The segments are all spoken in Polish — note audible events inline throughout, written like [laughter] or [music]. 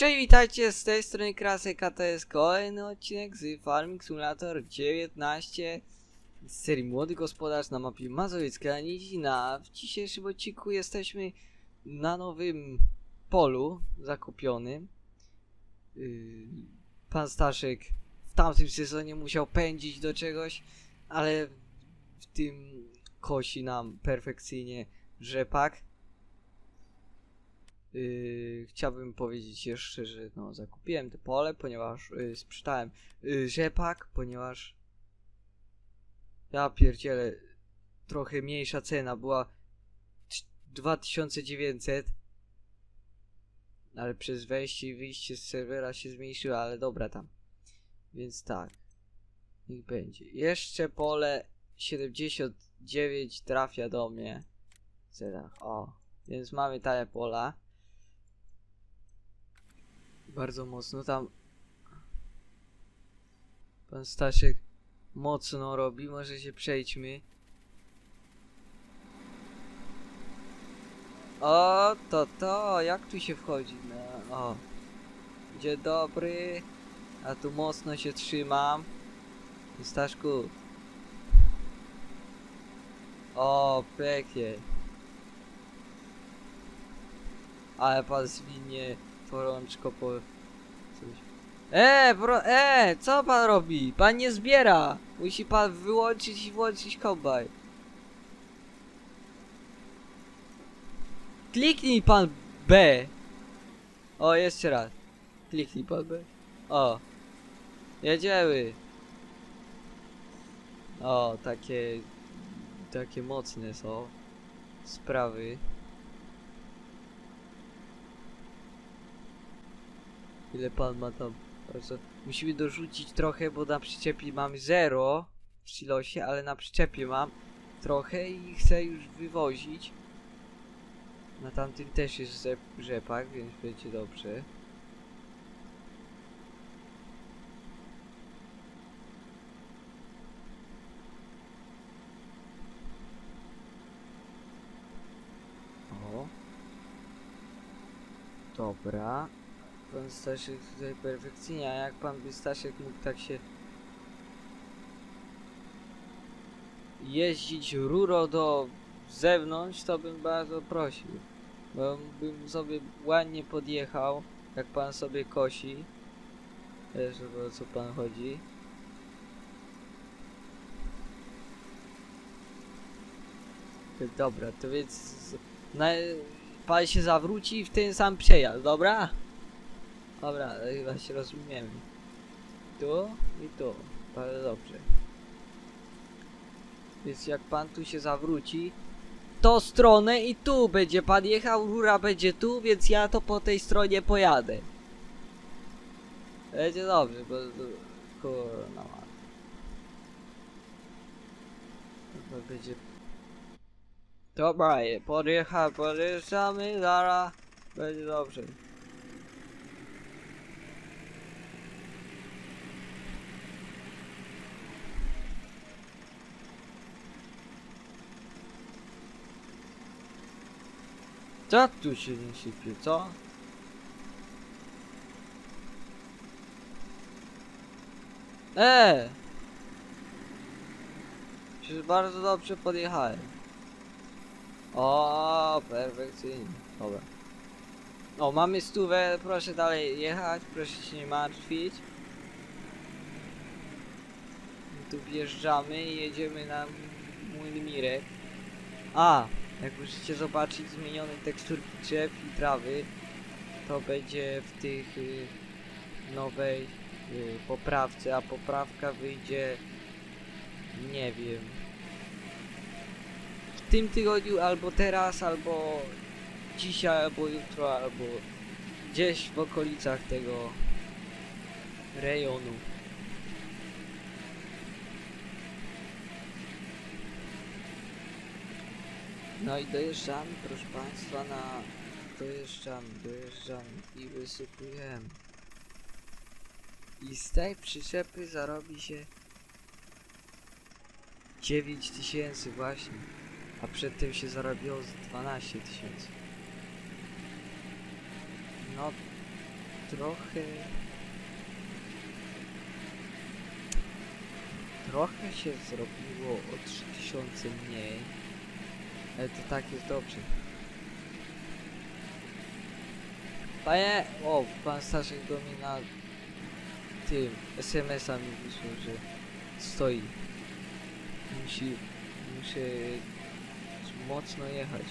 Cześć, witajcie z tej strony Krasek, a to jest kolejny odcinek z Farming Simulator 19 z serii Młody Gospodarz na mapie Mazowiecka Nizina. W dzisiejszym odcinku jesteśmy na nowym polu zakupionym. Yy, Pan Staszek w tamtym sezonie musiał pędzić do czegoś, ale w tym kosi nam perfekcyjnie rzepak. Yy, chciałbym powiedzieć jeszcze, że no, zakupiłem te pole, ponieważ yy, yy, rzepak, ponieważ ja pierdzielę, trochę mniejsza cena była trz- 2900 ale przez wejście i wyjście z serwera się zmniejszyła, ale dobra tam. Więc tak. Niech będzie. Jeszcze pole 79 trafia do mnie. w. O. Więc mamy tale pola. Bardzo mocno tam. Pan Staszek mocno robi, może się przejdźmy. O, to to, jak tu się wchodzi? No, o. Dzień dobry. A tu mocno się trzymam. Staszku. O, pięknie. Ale pan zwinie porączko po... Coś. E, bro, e, co pan robi? Pan nie zbiera. Musi pan wyłączyć i włączyć kombaj. Kliknij pan B. O, jeszcze raz. Kliknij pan B. O. Jedziemy. O, takie... Takie mocne są sprawy. Ile pan ma tam? Musimy dorzucić trochę, bo na przyczepie mamy 0 w silosie, ale na przyczepie mam trochę i chcę już wywozić. Na tamtym też jest rzep- rzepak, więc będzie dobrze. O. Dobra. Pan Staszek tutaj perfekcyjnie, a jak pan by Staszek mógł tak się jeździć ruro do zewnątrz, to bym bardzo prosił. Bo bym sobie ładnie podjechał, jak pan sobie kosi. Wiesz o co pan chodzi. Dobra, to więc na, pan się zawróci w ten sam przejazd, dobra? Dobra, chyba się rozumiemy. Tu i tu. Bardzo dobrze. Więc jak pan tu się zawróci, to stronę i tu będzie pan jechał, rura będzie tu, więc ja to po tej stronie pojadę. Będzie dobrze, bo... Kurna ma. To będzie... Dobra, je- podjecha, podjeżdżamy, zara. Będzie dobrze. Co tu się nie sypie, co? E! Przecież bardzo dobrze podjechałem. O, perfekcyjnie. Dobra. O, mamy stówę, proszę dalej jechać, proszę się nie martwić. Tu wjeżdżamy i jedziemy na mój Mirek. A, jak możecie zobaczyć zmienione teksturki drzew i trawy, to będzie w tych y, nowej y, poprawce, a poprawka wyjdzie nie wiem w tym tygodniu albo teraz, albo dzisiaj, albo jutro, albo gdzieś w okolicach tego rejonu. No i dojeżdżamy, proszę Państwa, na... Dojeżdżamy, dojeżdżamy i wysypujemy. I z tej przyczepy zarobi się 9 tysięcy właśnie, a przedtem się zarobiło z 12 tysięcy. No, trochę... Trochę się zrobiło o 3000 mniej. Ale to tak jest dobrze. Panie, o, pan Staszek do mnie na tym SMS-a mi wysłał, że stoi. Musi, muszę mocno jechać.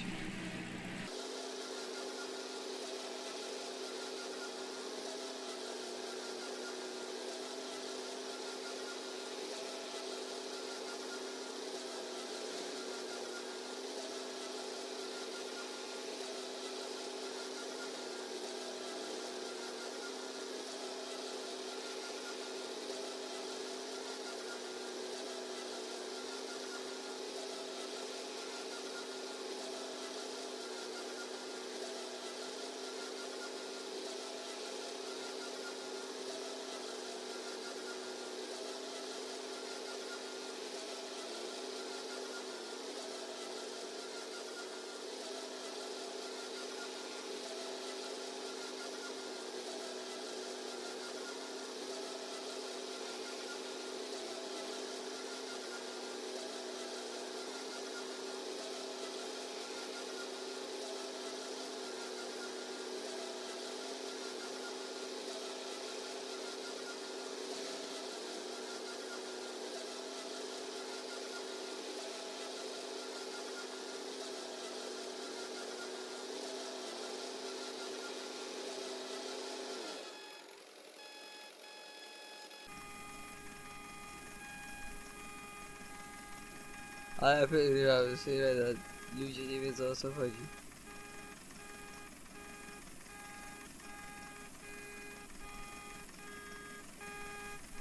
Ale ja, Syrena, ludzie nie wiedzą o co chodzi.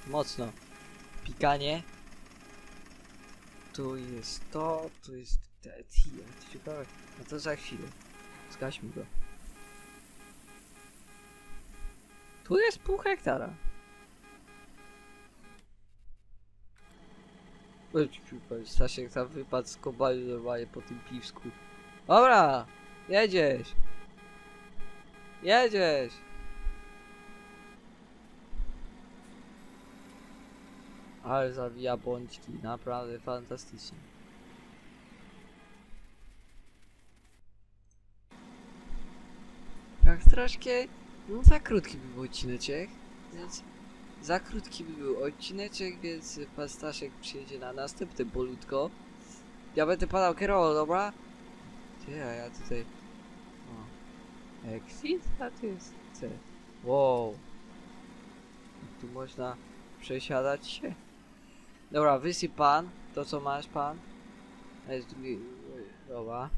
Mocno. Pikanie. Tu jest to, tu jest te, to ciekawe. No to za chwilę. Zgaśmy go. Tu jest pół hektara. Stasiek tam wypadł z kobali normalnie po tym piwsku. Dobra, jedziesz. Jedziesz. Ale zawija bączki, naprawdę fantastycznie. Tak troszkę, no za krótki by był odcineczek, więc za krótki by był odcineczek, więc pan Staszek przyjedzie na następne bolutko. Ja będę padał kierował, dobra? Ty, a ja tutaj... O. Exit? A tu jest C. Wow. Tu można przesiadać się. Dobra, wysyp pan to co masz pan. Jest drugi... Dobra.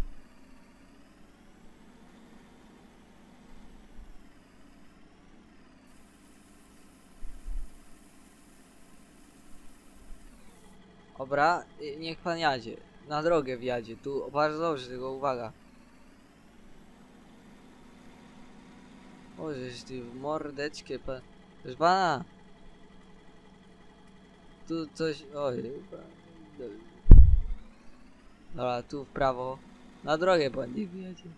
Dobra, y, niech pan jadzie. Na drogę wjadzie. Tu bardzo dobrze, tylko uwaga. O, żeś ty w mordeczkę pan... Proszę pana! Tu coś... Oj. Dobra, tu w prawo. Na drogę pan nie wjadzie.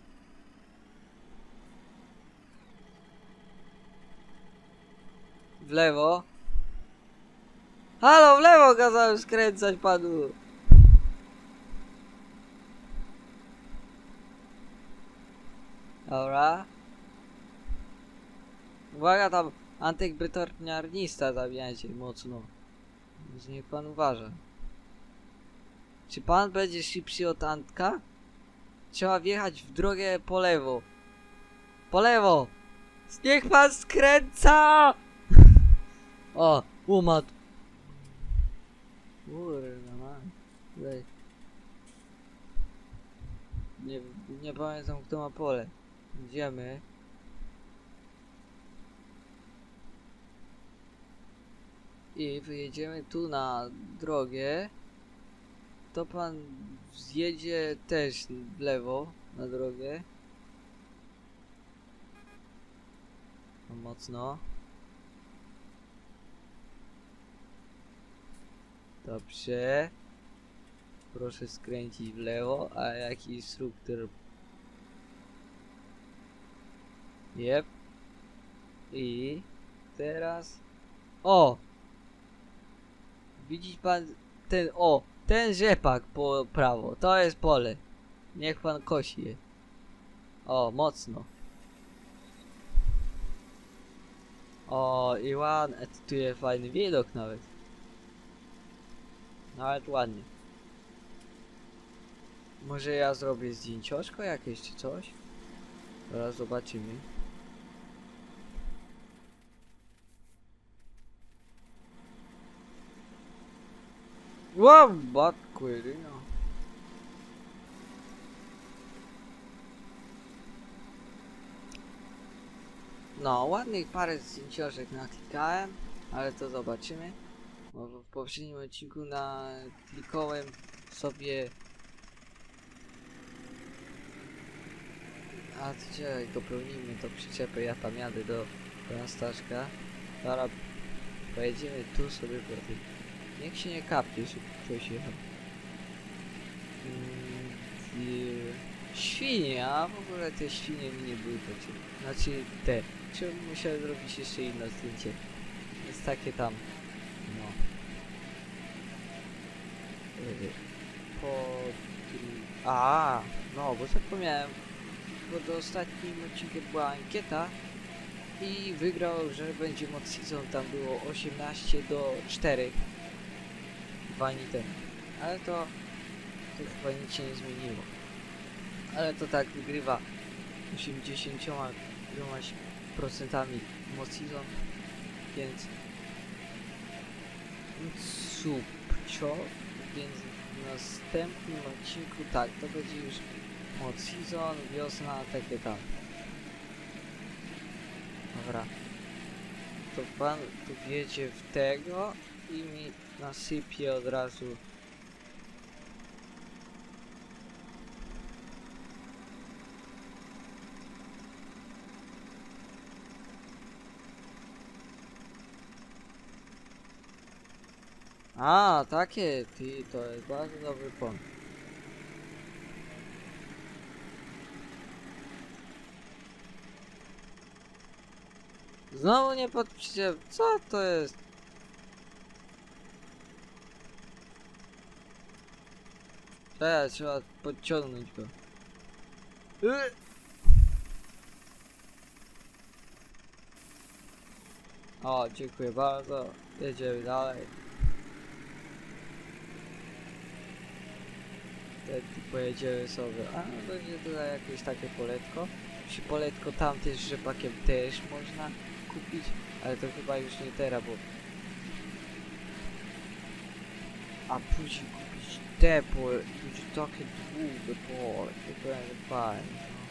W lewo. Halo, w lewo kazałem skręcać panu. Dobra. Uwaga tam, Antek Brytorniarnista zabijacie mocno. Więc niech pan uważa. Czy pan będzie szybszy od Antka? Trzeba wjechać w drogę po lewo. Po lewo! Niech pan skręca! [laughs] O, umadł. Kurwa ma. Tutaj. Nie, nie pamiętam kto ma pole. Idziemy. I wyjedziemy tu na drogę. To pan zjedzie też w lewo na drogę. No mocno. Dobrze. Proszę skręcić w lewo, a jaki instruktor? Jep. I teraz. O! Widzi pan ten. O! Ten rzepak po prawo. To jest pole. Niech pan kosi je. O, mocno. O, i ładnie. e, Tu jest fajny widok nawet. Nawet ładnie. Może ja zrobię zdjęcioszko jakieś czy coś? Zaraz zobaczymy. Wow, batku jedyna. No, ładnych parę zdjęcioszek naklikałem, ale to zobaczymy. Bo w poprzednim odcinku naklikałem sobie... A to czekaj, dopełnimy tą przyczepę, ja tam jadę do pana Staszka. Zaraz pojedziemy tu sobie po tym. Niech się nie kapnie, że ktoś jechał. Mm, Świnie, a w ogóle te świnie mi nie były potrzebne. Znaczy te. Czy musiałem zrobić jeszcze inne zdjęcie. Jest takie tam. No. Po... A, no, bo zapomniałem. Bo do ostatnim odcinkiem była ankieta i wygrał, że będzie mod season, tam było 18 do 4 dwa dni. Ale to, to chyba nic się nie zmieniło. Ale to tak wygrywa 80 ilomaś procentami mod season, więc subcio, więc w następnym odcinku tak, to będzie już mod season, wiosna, takie tam. Dobra. To pan tu wjedzie w tego i mi nasypie od razu. A, takie, ty, to jest bardzo dobry pomysł. Znowu nie podpiszę. Co to jest? Czekaj, trzeba podciągnąć go. O, dziękuję bardzo. Jedziemy dalej. Pojedziemy sobie. A, będzie tutaj jakieś takie poletko. Przy poletko tam też rzepakiem też można kupić, ale to chyba już nie teraz, bo... A później kupić te pole, będzie takie długie pole, to będzie fajne. no.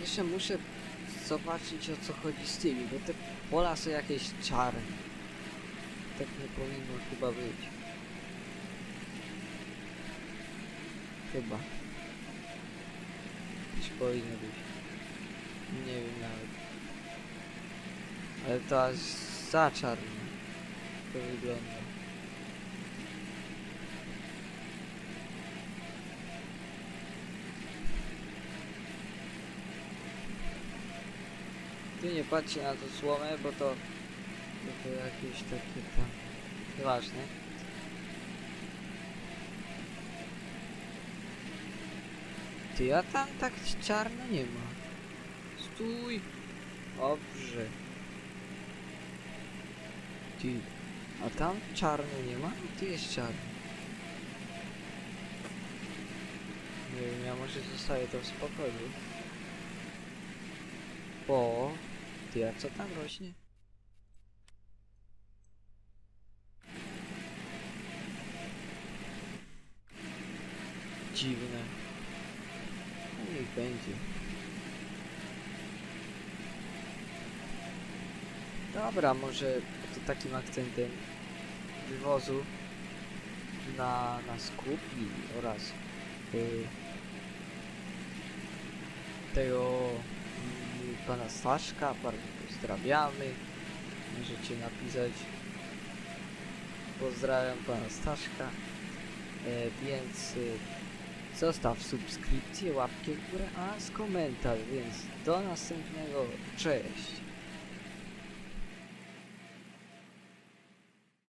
Jeszcze muszę zobaczyć o co chodzi z tymi, bo te pola są jakieś czarne. Tak nie powinno chyba być. Chyba. Coś powinno być. Nie wiem nawet. Ale to aż za czarno. To wygląda. Ty nie patrzcie na to słomę, bo to, bo to jakieś takie tam... Nieważne. Ty, a tam tak czarno nie ma. Stój! Dobrze. Ty, a tam czarno nie ma? Ty jest czarny. Nie wiem, ja może zostawię to w spokoju. Bo... Ty, a co tam rośnie? Dziwne. No niech będzie. Dobra, może to takim akcentem wywozu na, na skup i oraz y, tego pana Staszka, bardzo pozdrawiamy. Możecie napisać pozdrawiam pana Staszka, e, więc y, zostaw subskrypcję, łapkę w górę oraz komentarz, więc do następnego, cześć!